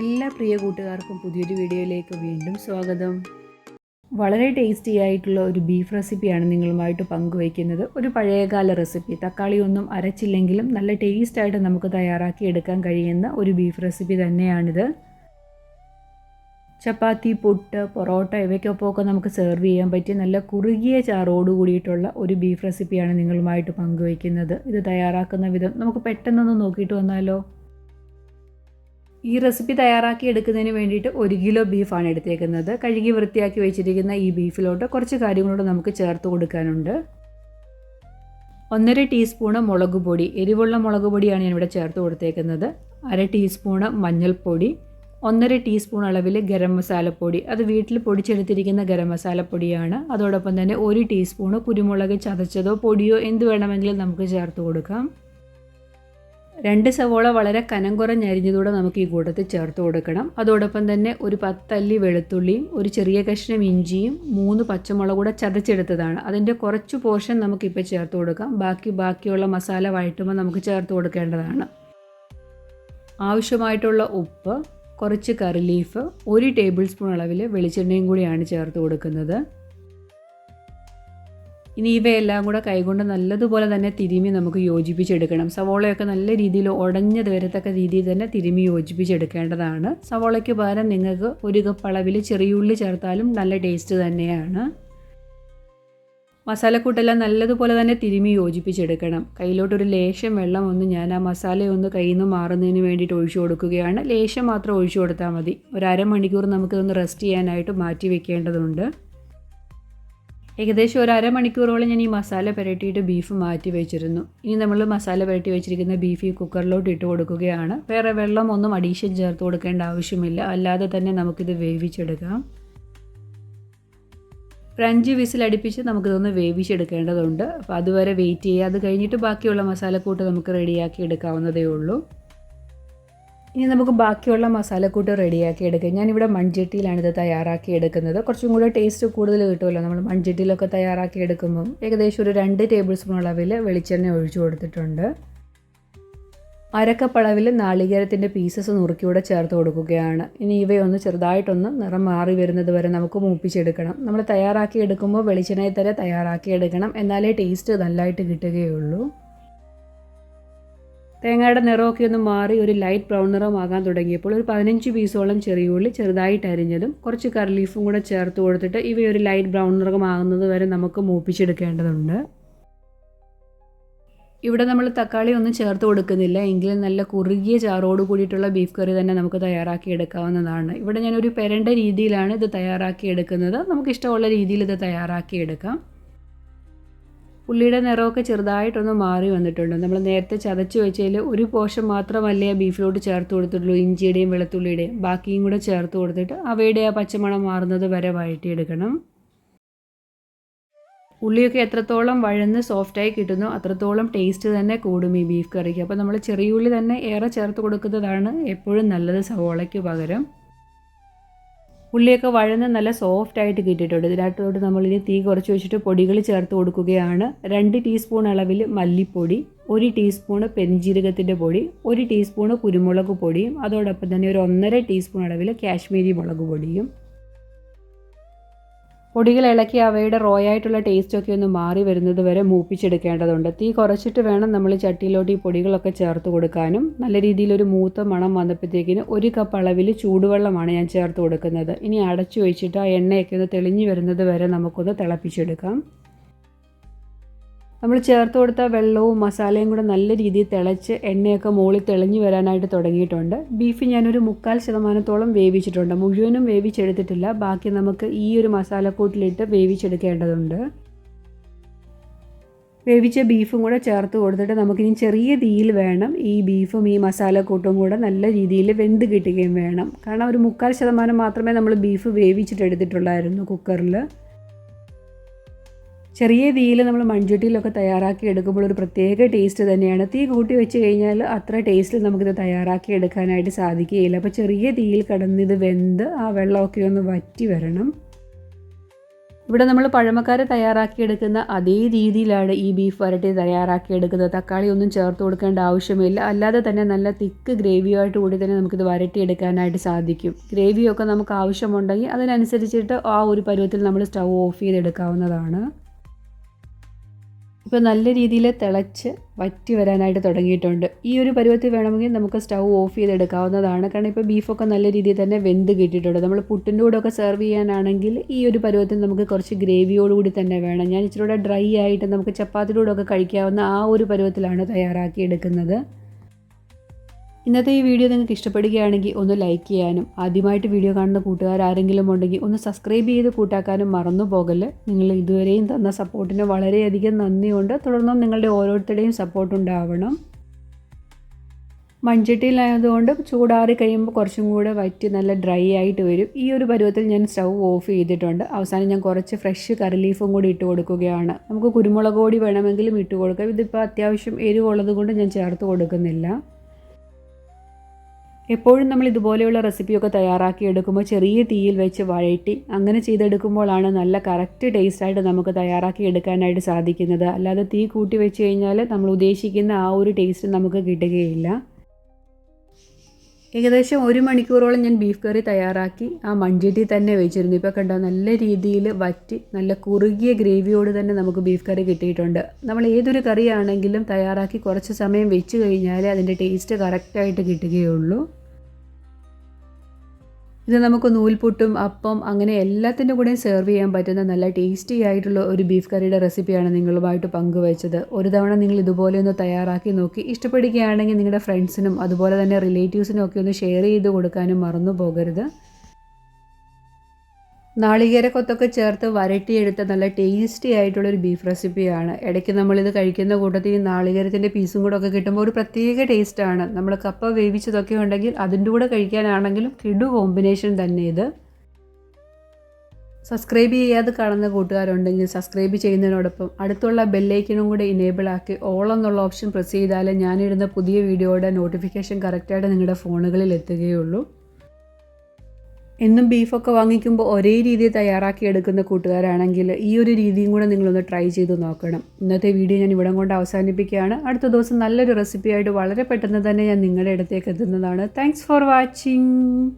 എല്ലാ പ്രിയ കൂട്ടുകാർക്കും പുതിയൊരു വീഡിയോയിലേക്ക് വീണ്ടും സ്വാഗതം. വളരെ ടേസ്റ്റി ആയിട്ടുള്ള ഒരു ബീഫ് റെസിപ്പിയാണ് നിങ്ങളുമായിട്ട് പങ്കുവയ്ക്കുന്നത്. ഒരു പഴയകാല റെസിപ്പി തക്കാളി ഒന്നും അരച്ചില്ലെങ്കിലും നല്ല ടേസ്റ്റായിട്ട് നമുക്ക് തയ്യാറാക്കി എടുക്കാൻ കഴിയുന്ന ഒരു ബീഫ് റെസിപ്പി തന്നെയാണിത്. ചപ്പാത്തി പുട്ട് പൊറോട്ട ഇവയ്ക്കൊപ്പമൊക്കെ നമുക്ക് സെർവ് ചെയ്യാൻ പറ്റിയ നല്ല കുറുകിയ ചാറോട് കൂടിയിട്ടുള്ള ഒരു ബീഫ് റെസിപ്പിയാണ് നിങ്ങളുമായിട്ട് പങ്കുവയ്ക്കുന്നത്. ഇത് തയ്യാറാക്കുന്ന വിധം നമുക്ക് പെട്ടെന്നൊന്ന് നോക്കിയിട്ട് വന്നാലോ? ഈ റെസിപ്പി തയ്യാറാക്കി എടുക്കുന്നതിന് വേണ്ടിയിട്ട് ഒരു കിലോ ബീഫാണ് എടുത്തേക്കുന്നത്. കഴുകി വൃത്തിയാക്കി വെച്ചിരിക്കുന്ന ഈ ബീഫിലോട്ട് കുറച്ച് കാര്യങ്ങളോട് നമുക്ക് ചേർത്ത് കൊടുക്കാനുണ്ട്. ഒന്നര ടീസ്പൂണ് മുളക് പൊടി എരിവുള്ള മുളക് പൊടിയാണ് ഞാനിവിടെ ചേർത്ത് കൊടുത്തേക്കുന്നത്. അര ടീസ്പൂണ് മഞ്ഞൾപ്പൊടി ഒന്നര ടീസ്പൂൺ അളവിൽ ഗരം മസാലപ്പൊടി അത് വീട്ടിൽ പൊടിച്ചെടുത്തിരിക്കുന്ന ഗരം മസാലപ്പൊടിയാണ് അതോടൊപ്പം തന്നെ ഒരു ടീസ്പൂണ് കുരുമുളക് ചതച്ചതോ പൊടിയോ എന്ത് വേണമെങ്കിലും നമുക്ക് ചേർത്ത് കൊടുക്കാം. രണ്ട് സവോള വളരെ കനം കുറഞ്ഞരിഞ്ഞതൂടെ നമുക്ക് ഈ കൂട്ടത്തിൽ ചേർത്ത് കൊടുക്കണം. അതോടൊപ്പം തന്നെ ഒരു പത്തല്ലി വെളുത്തുള്ളിയും ഒരു ചെറിയ കഷ്ണം ഇഞ്ചിയും മൂന്ന് പച്ചമുളക് കൂടെ ചതച്ചെടുത്തതാണ്. അതിന്റെ കുറച്ച് പോർഷൻ നമുക്കിപ്പോൾ ചേർത്ത് കൊടുക്കാം. ബാക്കി ബാക്കിയുള്ള മസാല വഴറ്റുമ്പോൾ നമുക്ക് ചേർത്ത് കൊടുക്കേണ്ടതാണ്. ആവശ്യമായിട്ടുള്ള ഉപ്പ് കുറച്ച് കറി ലീഫ് ഒരു ടേബിൾ സ്പൂൺ അളവിൽ വെളിച്ചെണ്ണയും കൂടിയാണ് ചേർത്ത് കൊടുക്കുന്നത്. ഇനി ഇവയെല്ലാം കൂടെ കൈകൊണ്ട് നല്ലതുപോലെ തന്നെ തിരുമി നമുക്ക് യോജിപ്പിച്ചെടുക്കണം. സവോളയൊക്കെ നല്ല രീതിയിൽ ഉടഞ്ഞത് വരത്തക്ക രീതിയിൽ തന്നെ തിരുമി യോജിപ്പിച്ചെടുക്കേണ്ടതാണ്. സവോളയ്ക്ക് പകരം നിങ്ങൾക്ക് ഒരു കപ്പ് അളവിൽ ചെറിയുള്ളി ചേർത്താലും നല്ല ടേസ്റ്റ് തന്നെയാണ്. മസാലക്കൂട്ടെല്ലാം നല്ലതുപോലെ തന്നെ തിരുമി യോജിപ്പിച്ചെടുക്കണം. കയ്യിലോട്ടൊരു ലേശം വെള്ളം ഒന്ന് ഞാൻ ആ മസാലയൊന്ന് കയ്യിൽ നിന്ന് മാറുന്നതിന് വേണ്ടിയിട്ട് ഒഴിച്ചു കൊടുക്കുകയാണ്. ലേശം മാത്രം ഒഴിച്ചു കൊടുത്താൽ മതി. ഒരു അരമണിക്കൂർ നമുക്കിതൊന്ന് റെസ്റ്റ് ചെയ്യാനായിട്ട് മാറ്റി വെക്കേണ്ടതുണ്ട്. ഏകദേശം ഒരു അരമണിക്കൂറോളം ഞാൻ ഈ മസാല പുരട്ടിയിട്ട് ബീഫ് മാറ്റി വെച്ചിരുന്നു. ഇനി നമ്മൾ മസാല പുരട്ടി വെച്ചിരിക്കുന്ന ബീഫ് ഈ കുക്കറിലോട്ട് ഇട്ട് കൊടുക്കുകയാണ്. വേറെ വെള്ളം ഒന്നും അഡീഷൻ ചേർത്ത് കൊടുക്കേണ്ട ആവശ്യമില്ല. അല്ലാതെ തന്നെ നമുക്കിത് വേവിച്ചെടുക്കാം. ഫ്രഞ്ച് വിസിൽ അടുപ്പിച്ച് നമുക്കിതൊന്ന് വേവിച്ചെടുക്കേണ്ടതുണ്ട്. അപ്പോൾ അതുവരെ വെയിറ്റ് ചെയ്യുക അത് കഴിഞ്ഞിട്ട് ബാക്കിയുള്ള മസാലക്കൂട്ട് നമുക്ക് റെഡിയാക്കി എടുക്കാവുന്നതേ ഉള്ളൂ. ഇനി നമുക്ക് ബാക്കിയുള്ള മസാലക്കൂട്ട് റെഡിയാക്കി എടുക്കുക ഞാനിവിടെ മൺചട്ടിയിലാണ് ഇത് തയ്യാറാക്കി എടുക്കുന്നത്. കുറച്ചും കൂടെ ടേസ്റ്റ് കൂടുതൽ കിട്ടുമല്ലോ. നമ്മൾ മൺചട്ടിയിലൊക്കെ തയ്യാറാക്കി എടുക്കുമ്പം ഏകദേശം ഒരു രണ്ട് ടേബിൾ സ്പൂൺ അളവിൽ വെളിച്ചെണ്ണ ഒഴിച്ചു കൊടുത്തിട്ടുണ്ട്. അരക്കപ്പളവിൽ നാളികേരത്തിന്റെ പീസസ് നുറുക്കിയൂടെ ചേർത്ത് കൊടുക്കുകയാണ്. ഇനി ഇവയൊന്ന് ചെറുതായിട്ടൊന്ന് നിറം മാറി വരുന്നത് വരെ നമുക്ക് മൂപ്പിച്ചെടുക്കണം. നമ്മൾ തയ്യാറാക്കി എടുക്കുമ്പോൾ വെളിച്ചെണ്ണയിൽ തന്നെ തയ്യാറാക്കി എടുക്കണം. എന്നാലേ ടേസ്റ്റ് നല്ലതായിട്ട് കിട്ടുകയുള്ളൂ. തേങ്ങയുടെ നിറമൊക്കെ ഒന്ന് മാറി ഒരു ലൈറ്റ് ബ്രൗൺ നിറമാകാൻ തുടങ്ങിയപ്പോൾ ഒരു പതിനഞ്ച് പീസോളം ചെറിയ ഉള്ളി ചെറുതായിട്ട് അരിഞ്ഞതും കുറച്ച് കറിലീഫും കൂടെ ചേർത്ത് കൊടുത്തിട്ട് ഇവയൊരു ലൈറ്റ് ബ്രൗൺ നിറമാകുന്നത് വരെ നമുക്ക് മൂപ്പിച്ചെടുക്കേണ്ടതുണ്ട്. ഇവിടെ നമ്മൾ തക്കാളി ഒന്നും ചേർത്ത് കൊടുക്കുന്നില്ല. എങ്കിലും നല്ല കുറുകിയ ചാറോട് കൂടിയിട്ടുള്ള ബീഫ് കറി തന്നെ നമുക്ക് തയ്യാറാക്കി എടുക്കാവുന്നതാണ്. ഇവിടെ ഞാനൊരു പെരണ്ട രീതിയിലാണ് ഇത് തയ്യാറാക്കി എടുക്കുന്നത്. നമുക്ക് ഇഷ്ടമുള്ള രീതിയിൽ ഇത് തയ്യാറാക്കി എടുക്കാം. ഉള്ളിയുടെ നിറമൊക്കെ ചെറുതായിട്ടൊന്ന് മാറി വന്നിട്ടുണ്ട്. നമ്മൾ നേരത്തെ ചതച്ച് വെച്ചതിൽ ഒരു പോർഷൻ മാത്രമല്ലേ ബീഫിലോട്ട് ചേർത്ത് കൊടുത്തിട്ടുള്ളൂ. ഇഞ്ചിയുടെയും വെളുത്തുള്ളിയുടെയും ബാക്കിയും കൂടെ ചേർത്ത് കൊടുത്തിട്ട് അവയുടെ ആ പച്ചമണം മാറുന്നത് വരെ വഴറ്റിയെടുക്കണം. ഉള്ളിയൊക്കെ എത്രത്തോളം വഴന്ന് സോഫ്റ്റായി കിട്ടുന്നു അത്രത്തോളം ടേസ്റ്റ് തന്നെ കൂടും ഈ ബീഫ് കറിക്ക്. അപ്പോൾ നമ്മൾ ചെറിയ ഉള്ളി തന്നെ ഏറെ ചേർത്ത് കൊടുക്കുന്നതാണ് എപ്പോഴും നല്ലത് സവോളയ്ക്ക് പകരം. ഉള്ളിയൊക്കെ വഴന്ന് നല്ല സോഫ്റ്റ് ആയിട്ട് കിട്ടിയിട്ടുണ്ട്. ഇതിനകത്തോട്ട് നമ്മളിനി തീ കുറച്ച് വെച്ചിട്ട് പൊടികൾ ചേർത്ത് കൊടുക്കുകയാണ്. രണ്ട് ടീസ്പൂൺ അളവിൽ മല്ലിപ്പൊടി ഒരു ടീസ്പൂണ് പെരിഞ്ജീരകത്തിന്റെ പൊടി ഒരു ടീസ്പൂണ് കുരുമുളക് പൊടിയും അതോടൊപ്പം തന്നെ ഒരു ഒന്നര ടീസ്പൂൺ അളവിൽ കാശ്മീരി മുളക് പൊടിയും പൊടികൾ ഇളക്കി അവയുടെ റോയായിട്ടുള്ള ടേസ്റ്റൊക്കെ ഒന്ന് മാറി വരുന്നത് വരെ മൂപ്പിച്ചെടുക്കേണ്ടതുണ്ട്. തീ കുറച്ചിട്ട് വേണം നമ്മൾ ചട്ടിയിലോട്ട് ഈ പൊടികളൊക്കെ ചേർത്ത് കൊടുക്കാനും. നല്ല രീതിയിൽ ഒരു മൂത്ത മണം വന്നപ്പോഴത്തേക്കിന് ഒരു കപ്പ് അളവിൽ ചൂടുവെള്ളമാണ് ഞാൻ ചേർത്ത് കൊടുക്കുന്നത്. ഇനി അടച്ചു വെച്ചിട്ട് ആ എണ്ണയൊക്കെ ഒന്ന് തെളിഞ്ഞു വരുന്നത് വരെ നമുക്കൊന്ന് തിളപ്പിച്ചെടുക്കാം. നമ്മൾ ചേർത്ത് കൊടുത്ത വെള്ളവും മസാലയും കൂടെ നല്ല രീതിയിൽ തിളച്ച് എണ്ണയൊക്കെ മുകളിൽ തെളിഞ്ഞു വരാനായിട്ട് തുടങ്ങിയിട്ടുണ്ട്. ബീഫ് ഞാനൊരു മുക്കാൽ ശതമാനത്തോളം വേവിച്ചിട്ടുണ്ട്. മുഴുവനും വേവിച്ചെടുത്തിട്ടില്ല. ബാക്കി നമുക്ക് ഈ ഒരു മസാലക്കൂട്ടിലിട്ട് വേവിച്ചെടുക്കേണ്ടതുണ്ട്. വേവിച്ച ബീഫും കൂടെ ചേർത്ത് കൊടുത്തിട്ട് നമുക്കിനി ചെറിയ തീയിൽ വേണം. ഈ ബീഫും ഈ മസാലക്കൂട്ടും കൂടെ നല്ല രീതിയിൽ വെന്ത് കിട്ടുകയും വേണം. കാരണം ഒരു മുക്കാൽ ശതമാനം മാത്രമേ നമ്മൾ ബീഫ് വേവിച്ചിട്ട് എടുത്തിട്ടുള്ളായിരുന്നു കുക്കറിൽ. ചെറിയ തീയിൽ നമ്മൾ മൺചട്ടിയിലൊക്കെ തയ്യാറാക്കി എടുക്കുമ്പോൾ ഒരു പ്രത്യേക ടേസ്റ്റ് തന്നെയാണ്. തീ കൂട്ടി വെച്ച് കഴിഞ്ഞാൽ അത്ര ടേസ്റ്റിൽ നമുക്കിത് തയ്യാറാക്കി എടുക്കാനായിട്ട് സാധിക്കുകയില്ല. അപ്പോൾ ചെറിയ തീയിൽ കടന്നിത് വെന്ത് ആ വെള്ളമൊക്കെ ഒന്ന് വറ്റി വരണം. ഇവിടെ നമ്മൾ പഴമക്കാരെ തയ്യാറാക്കിയെടുക്കുന്ന അതേ രീതിയിലാണ് ഈ ബീഫ് വരട്ടി തയ്യാറാക്കിയെടുക്കുന്നത് തക്കാളി ഒന്നും ചേർത്ത് കൊടുക്കേണ്ട ആവശ്യമില്ല. അല്ലാതെ തന്നെ നല്ല തിക്ക് ഗ്രേവിയായിട്ട് കൂടി തന്നെ നമുക്കിത് വരട്ടിയെടുക്കാനായിട്ട് സാധിക്കും. ഗ്രേവിയൊക്കെ നമുക്ക് ആവശ്യമുണ്ടെങ്കിൽ അതിനനുസരിച്ചിട്ട് ആ ഒരു പരുവത്തിൽ നമ്മൾ സ്റ്റൗ ഓഫ് ചെയ്തെടുക്കാവുന്നതാണ്. ഇപ്പോൾ നല്ല രീതിയിൽ തിളച്ച് വറ്റി വരാനായിട്ട് തുടങ്ങിയിട്ടുണ്ട്. ഈ ഒരു പരുവത്തിൽ വേണമെങ്കിൽ നമുക്ക് സ്റ്റൗ ഓഫ് ചെയ്തെടുക്കാവുന്നതാണ്. കാരണം ഇപ്പോൾ ബീഫൊക്കെ നല്ല രീതിയിൽ തന്നെ വെന്ത് കിട്ടിയിട്ടുണ്ട്. നമ്മൾ പുട്ടിന്റെ കൂടെ ഒക്കെ സെർവ് ചെയ്യാനാണെങ്കിൽ ഈ ഒരു പരുവത്തിൽ നമുക്ക് കുറച്ച് ഗ്രേവിയോടുകൂടി തന്നെ വേണം. ഞാൻ ഇച്ചിരി ഡ്രൈ ആയിട്ട് നമുക്ക് ചപ്പാത്തിയുടെ കൂടെ ഒക്കെ കഴിക്കാവുന്ന ആ ഒരു പരുവത്തിലാണ് തയ്യാറാക്കി എടുക്കുന്നത്. ഇന്നത്തെ ഈ വീഡിയോ നിങ്ങൾക്ക് ഇഷ്ടപ്പെടുകയാണെങ്കിൽ ഒന്ന് ലൈക്ക് ചെയ്യാനും ആദ്യമായിട്ട് വീഡിയോ കാണുന്ന കൂട്ടുകാർ ആരെങ്കിലും ഉണ്ടെങ്കിൽ ഒന്ന് സബ്സ്ക്രൈബ് ചെയ്ത് കൂട്ടാക്കാനും മറന്നു പോകൽ നിങ്ങൾ ഇതുവരെയും തന്ന സപ്പോർട്ടിന് വളരെയധികം നന്ദിയുണ്ട്. തുടർന്നും നിങ്ങളുടെ ഓരോരുത്തരുടെയും സപ്പോർട്ട് ഉണ്ടാവണം. മൺചട്ടിയിലായതുകൊണ്ട് ചൂടാറി കഴിയുമ്പോൾ കുറച്ചും കൂടെ വറ്റി നല്ല ഡ്രൈ ആയിട്ട് വരും. ഈ ഒരു പരുവത്തിൽ ഞാൻ സ്റ്റൗ ഓഫ് ചെയ്തിട്ടുണ്ട്. അവസാനം ഞാൻ കുറച്ച് ഫ്രഷ് കറി ലീഫും കൂടി ഇട്ട് കൊടുക്കുകയാണ്. നമുക്ക് കുരുമുളക് പൊടി വേണമെങ്കിലും ഇട്ട് കൊടുക്കാം. ഇതിപ്പോൾ അത്യാവശ്യം എരിവുള്ളത് കൊണ്ട് ഞാൻ ചേർത്ത് കൊടുക്കുന്നില്ല. എപ്പോഴും നമ്മൾ ഇതുപോലെയുള്ള റെസിപ്പിയൊക്കെ തയ്യാറാക്കി എടുക്കുമ്പോൾ ചെറിയ തീയിൽ വെച്ച് വഴറ്റി അങ്ങനെ ചെയ്തെടുക്കുമ്പോഴാണ് നല്ല കറക്റ്റ് ടേസ്റ്റായിട്ട് നമുക്ക് തയ്യാറാക്കി എടുക്കാനായിട്ട് സാധിക്കുന്നത്. അല്ലാതെ തീ കൂട്ടി വെച്ച് കഴിഞ്ഞാൽ നമ്മൾ ഉദ്ദേശിക്കുന്ന ആ ഒരു ടേസ്റ്റ് നമുക്ക് കിട്ടുകയില്ല. ഏകദേശം ഒരു മണിക്കൂറോളം ഞാൻ ബീഫ് കറി തയ്യാറാക്കി. ആ മൺചട്ടി തന്നെ വെച്ചിരുന്നു. ഇപ്പോൾ കണ്ടോ നല്ല രീതിയിൽ വറ്റി നല്ല കുറുകിയ ഗ്രേവിയോട് തന്നെ നമുക്ക് ബീഫ് കറി കിട്ടിയിട്ടുണ്ട്. നമ്മൾ ഏതൊരു കറിയാണെങ്കിലും തയ്യാറാക്കി കുറച്ച് സമയം വെച്ച് കഴിഞ്ഞാൽ അതിന്റെ ടേസ്റ്റ് കറക്റ്റായിട്ട് കിട്ടുകയുള്ളൂ. ഇത് നമുക്ക് നൂൽപുട്ടും അപ്പം അങ്ങനെ എല്ലാത്തിന്റെ കൂടെയും സെർവ് ചെയ്യാൻ പറ്റുന്ന നല്ല ടേസ്റ്റി ആയിട്ടുള്ള ഒരു ബീഫ് കറിയുടെ റെസിപ്പിയാണ് നിങ്ങളുമായിട്ട് പങ്കുവച്ചത്. ഒരു തവണ നിങ്ങൾ ഇതുപോലെ ഒന്ന് തയ്യാറാക്കി നോക്കി ഇഷ്ടപ്പെടുകയാണെങ്കിൽ നിങ്ങളുടെ ഫ്രണ്ട്സിനും അതുപോലെ തന്നെ റിലേറ്റീവ്സിനും ഒക്കെ ഒന്ന് ഷെയർ ചെയ്ത് കൊടുക്കാനും മറന്നു പോകരുത് നാളികേര കൊത്തൊക്കെ ചേർത്ത് വരട്ടിയെടുത്ത നല്ല ടേസ്റ്റി ആയിട്ടുള്ളൊരു ബീഫ് റെസിപ്പിയാണ് ഇടയ്ക്ക് നമ്മളിത് കഴിക്കുന്ന കൂട്ടത്തിൽ നാളികേരത്തിന്റെ പീസും കൂടെ ഒക്കെ കിട്ടുമ്പോൾ ഒരു പ്രത്യേക ടേസ്റ്റാണ് നമ്മൾ കപ്പ വേവിച്ചതൊക്കെ ഉണ്ടെങ്കിൽ അതിന്റെ കൂടെ കഴിക്കാനാണെങ്കിലും കിടു കോമ്പിനേഷൻ തന്നെ ഇത്. സബ്സ്ക്രൈബ് ചെയ്യാതെ കാണുന്ന കൂട്ടുകാരുണ്ടെങ്കിൽ സബ്സ്ക്രൈബ് ചെയ്യുന്നതിനോടൊപ്പം അടുത്തുള്ള ബെല്ലൈക്കനും കൂടെ ഇനേബിൾ ആക്കി ഓൾ എന്നുള്ള ഓപ്ഷൻ പ്രസ് ചെയ്താലേ ഞാനിടുന്ന പുതിയ വീഡിയോയുടെ നോട്ടിഫിക്കേഷൻ കറക്റ്റായിട്ട് നിങ്ങളുടെ ഫോണുകളിൽ എത്തുകയുള്ളൂ. എന്നും ബീഫൊക്കെ വാങ്ങിക്കുമ്പോൾ ഒരേ രീതിയിൽ തയ്യാറാക്കി എടുക്കുന്ന കൂട്ടുകാരാണെങ്കിൽ ഈ ഒരു രീതിയും കൂടെ നിങ്ങളൊന്ന് ട്രൈ ചെയ്ത് നോക്കണം. ഇന്നത്തെ വീഡിയോ ഞാൻ ഇവിടം കൊണ്ട് അവസാനിപ്പിക്കുകയാണ്. അടുത്ത ദിവസം നല്ലൊരു റെസിപ്പിയായിട്ട് വളരെ പെട്ടെന്ന് തന്നെ ഞാൻ നിങ്ങളുടെ അടുത്തേക്ക് എത്തുന്നതാണ്. Thanks for watching